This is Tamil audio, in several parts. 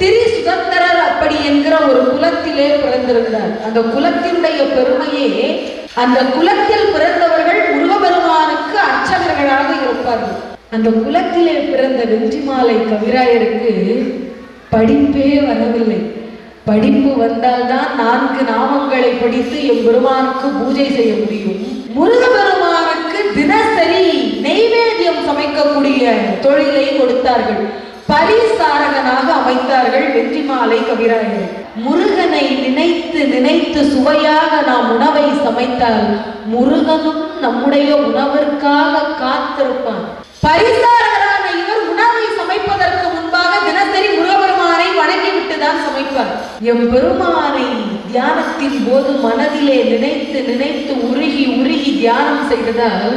திரி சுதந்திரர் அப்படி என்கிற ஒரு குலத்திலே பிறந்திருந்தார். அந்த குலத்தினுடைய பெருமையே அந்த குலத்தில் பிறந்தவர்கள் முருகபெருமானுக்கு அர்ச்சகர்களாக இருப்பார்கள். அந்த குலத்திலே பிறந்த வெஞ்சிமாலை கவிராயருக்கு படிப்பே வரவில்லை. படிப்பு வந்தால்தான் நான்கு நாமங்களை படித்து என் பெருமானுக்கு பூஜை செய்ய முடியும். முருகபெருமானுக்கு தினசரி நெய்வேத்தியம் சமைக்கக்கூடிய தொழிலை கொடுத்தார்கள். பரிசாரகனாக அமைத்தார்கள் வெற்றிமாலை கவிராயர் முருகனை நினைத்து நினைத்து சுவையாக நாம் உணவை சமைத்தால் முருகனும் நம்முடைய உணவிற்காக காத்திருப்பான். பரிசாரகரான இவர் உணவை சமைப்பதற்கு முன்பாக தினசரி முருகபெருமானை வணங்கிவிட்டு தான் சமைப்பார். எம் பெருமானை தியானத்தின் போது மனதிலே நினைத்து நினைத்து உருகி உருகி தியானம் செய்ததால்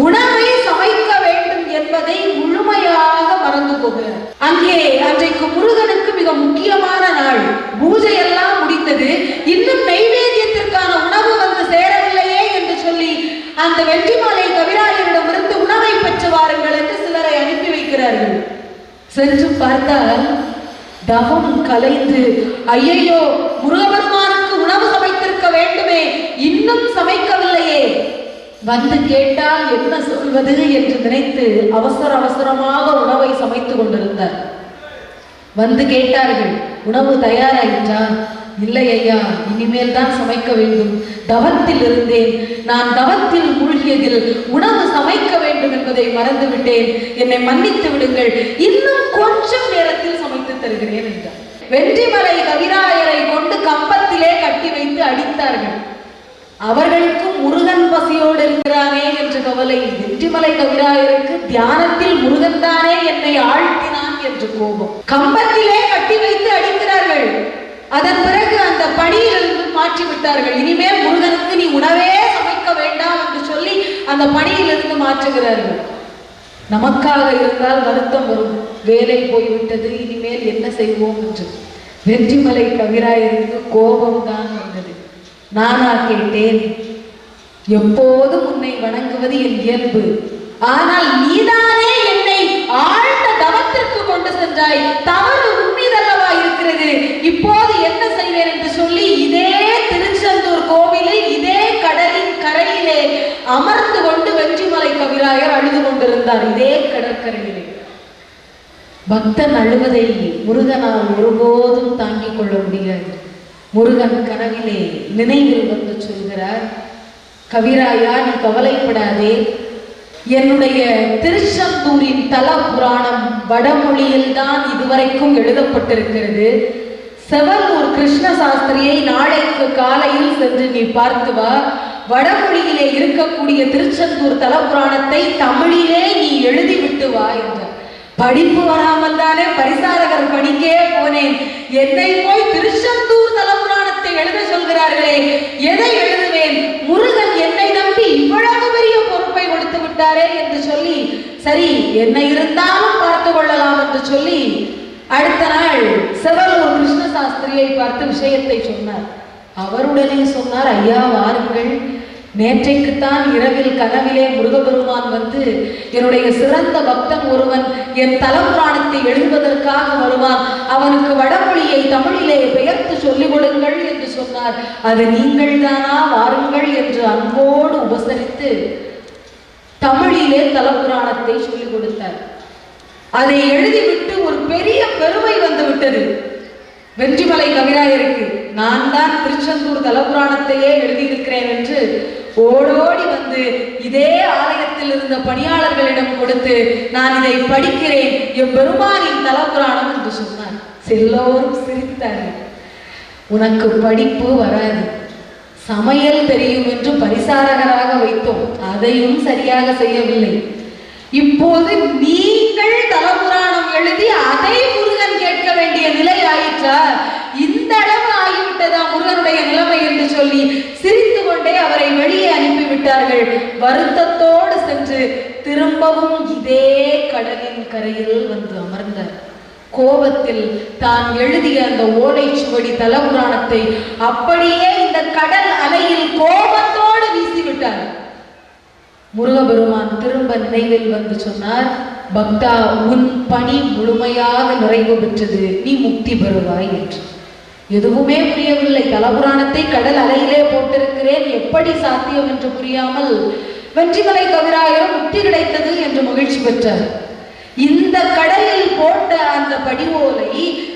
உணவை என்பதை முழுமையாக மறந்து போகிறார் அங்கே அன்றைக்கு முருகனுக்கு மிக முக்கியமான நாள். பூஜை எல்லாம் முடித்தது இன்னும் நைவேத்தியத்திற்கான உணவு வந்து சேரவில்லையே என்று சொல்லி அந்த வெற்றிமலை கவிராயரிடமிருந்து உணவை பெற்று வாருங்கள் என்று சிலரை அனுப்பி வைக்கிறார்கள். சென்று பார்த்தால் தவம் கலைந்து ஐயையோ முருகபெருமானுக்கு உணவு சமைத்திருக்க வேண்டுமே. இன்னும் சமைக்க வந்து கேட்டால் என்ன சொல்வது என்று நினைத்து அவசர அவசரமாக உணவை சமைத்துக் கொண்டிருந்தார். வந்து கேட்டார்கள் உணவு தயாராயிற்றா? இல்லை ஐயா இனிமேல் தான் சமைக்க வேண்டும். தவத்தில் இருந்தேன். நான் தவத்தில் மூழ்கியதில் உணவு சமைக்க வேண்டும் என்பதை மறந்து விட்டேன். என்னை மன்னித்து விடுங்கள். இன்னும் கொஞ்சம் நேரத்தில் சமைத்து தருகிறேன் என்றார். வெற்றிமலை கவிராயரை கொண்டு கம்பத்திலே கட்டி வைத்து அடித்தார்கள். அவர்கள் முருகன் பசியோடு இருக்கிறானே என்ற கவலை வெற்றிமலை கவிராயருக்கு தியானத்தில் முருகன் தானே என்னை ஆழ்த்தினான் என்று கோபம். கம்பத்திலே கட்டி வைத்து அடிக்கிறார்கள். அதன் பிறகு அந்த பணியிலிருந்து மாற்றி விட்டார்கள் இனிமேல் முருகனுக்கு நீ உணவே சமைக்க வேண்டாம் என்று சொல்லி அந்த பணியிலிருந்து மாற்றுகிறார்கள். நமக்காக இருந்தால் வருத்தம் வரும். வேலை போய்விட்டது. இனிமேல் என்ன செய்வோம் என்று. வெற்றிமலை கவிராயருக்கு கோபம் தான் வந்தது. நானா கேட்டேன். எப்போதும் உன்னை வணங்குவது என் இயல்பு. ஆனால் நீதானே என்னை ஆழ்ந்த தவத்திற்கு கொண்டு சென்றாய். தவறு உண்மைதல்லவா இருக்கிறது. இப்போது என்ன செய்வேன் என்று சொல்லி இதே திருச்செந்தூர் கோவிலில் இதே கடலின் கரையிலே அமர்ந்து கொண்டு வெற்றிமலை கவிராயர் அழுது கொண்டிருந்தார். இதே கடற்கரையிலே. பக்தன் அழுவதை முருகனால் ஒருபோதும் தாங்கிக் கொள்ள முடியாது. முருகன் கனவிலே நினைவில் வந்து சொல்கிறார் கவிராயா நீ கவலைப்படாதே. என்னுடைய திருச்செந்தூரின் தல புராணம் வடமொழியில் தான் இதுவரைக்கும் எழுதப்பட்டிருக்கிறது. செவலூர் கிருஷ்ண சாஸ்திரியை நாளைக்கு காலையில் சென்று நீ பார்த்து வா. வடமொழியிலே இருக்கக்கூடிய திருச்செந்தூர் தல புராணத்தை தமிழிலே நீ எழுதி விட்டு வா என்றார். படிப்பு வராமல் தானே பரிசாரகர் பணிக்கே போனேன். என்னை போய் திருச்செந்தூர் தலபுராணத்தை எழுத சொல்கிறார்களே எதை எழுத முருகன் என்னை நம்பி இவ்வளவு பெரிய பொறுப்பை கொடுத்து விட்டாரே என்று சொல்லி சரி என்ன இருந்தாலும் பார்த்து கொள்ளலாம் என்று சொல்லி அடுத்த நாள் செவலூர் கிருஷ்ண சாஸ்திரியை பார்த்து விஷயத்தை சொன்னார். அவருடனே சொன்னார் ஐயா வாருங்கள். நேற்றைக்குத்தான் இரவில் கனவிலே முருகபெருமான் வந்து என்னுடைய சிறந்த பக்தன் ஒருவன் என் தலபுராணத்தை எழுதுவதற்காக வருவான். அவனுக்கு வடமொழியை தமிழிலே பெயர்த்து சொல்லிக் கொடுங்கள் என்று சொன்னார். அது நீங்கள் தானா வாருங்கள் என்று அன்போடு உபசரித்து தமிழிலே தலபுராணத்தை சொல்லிக் கொடுத்தார். அதை எழுதிவிட்டு ஒரு பெரிய பெருமை வந்து விட்டது. வெற்றிமலை கவிராயருக்கு நான் தான் திருச்செந்தூர் தலபுராணத்தையே எழுதியிருக்கிறேன் என்று ஓடோடி வந்து இதே ஆலயத்தில் இருந்த பணியாளர்களிடம் கொடுத்து நான் இதை படிக்கிறேன் என் பெருமானின் தலபுராணம் என்று சொன்னார். எல்லோரும் சிரித்தார்கள். உனக்கு படிப்பு வராது. சமையல் தெரியும் என்று பரிசாரகராக வைத்தோம். அதையும் சரியாக செய்யவில்லை. இப்போது நீங்கள் தலபுராணம் எழுதி அதை முருகன் கேட்க வேண்டிய நிலை ஆயிற்றா? இந்த அளவு ஆகிவிட்டதா முருகனுடைய நிலைமை என்று சொல்லி சிரித்து கொண்டே அவரை வெளியே அனுப்பிவிட்டார்கள். வருத்தத்தோடு சென்று திரும்பவும் இதே கடலின் கரையில் வந்து அமர்ந்தார். கோபத்தில் தான் எழுதிய அந்த ஓலைச்சுவடி தலபுராணத்தை அப்படியே கடல் அலையில் கோபத்தோடு வீசிவிட்டார். முருகபெருமான் திரும்ப நினைவில் வந்து சொன்னார் பக்தா உன் பணி முழுமையாக நிறைவு பெற்றது நீ முக்தி பெறுவாய் என்று. எதுவுமே புரியவில்லை. தலபுராணத்தை கடல் அலையிலே போட்டிருக்கிறேன். எப்படி சாத்தியம் என்று புரியாமல் வெற்றிமலை கவிராயரும் முக்தி கிடைத்தது என்று மகிழ்ச்சி பெற்றார். இந்த கடலில் போட்ட அந்த படிவோலை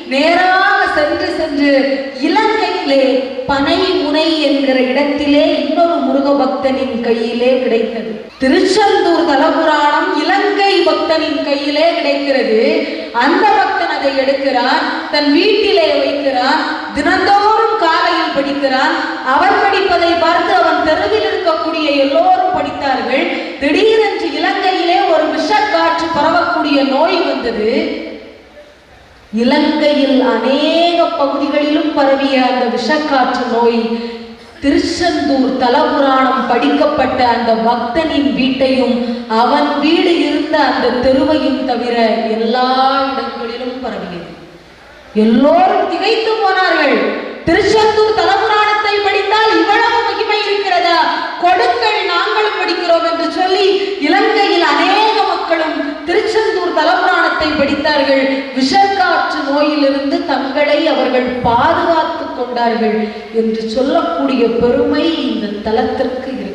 நேராக சென்று சென்று இலங்கையிலே பனை முனை என்கிற இடத்திலே இன்னொரு முருக பக்தனின் கையிலே கிடைத்தது. திருச்செந்தூர் தலபுராணம் இலங்கை பக்தனின் கையிலே கிடைக்கிறது. அந்த பக்தன் அதை எடுக்கிறான் தன் வீட்டிலே வைக்கிறான் தினந்தோறும் காலையில் படிக்கிறான் அவர் படி பார்த்து அவன் தெருவில் இருக்கக்கூடிய எல்லோரும் படித்தார்கள் திடீரென்று இலங்கையிலே ஒரு விஷக்காற்று பரவக்கூடிய நோய் வந்தது. இலங்கையில் அநேக பகுதிகளிலும் பரவிய அந்த விஷக்காற்று நோய் திருச்செந்தூர் தலபுராணம் படிக்கப்பட்ட அந்த பக்தனின் வீட்டையும் அவன் வீடு இருந்த அந்த தெருவையும் தவிர எல்லா இடங்களிலும் பரவியது. எல்லோரும் திகைத்து போனார்கள். திருச்செந்தூர் தலபுராணத்தை படித்தால் இவ்வளவு மகிமை இருக்கிறதா? கொடுங்கள் நாங்களும் படிக்கிறோம் என்று சொல்லி இலங்கையில் அநேக படித்தார்கள். விஷக்காற்று நோயிலிருந்து தங்களை அவர்கள் பாதுகாத்துக் கொண்டார்கள் என்று சொல்லக்கூடிய பெருமை இந்த தலத்திற்கு இருக்கிறது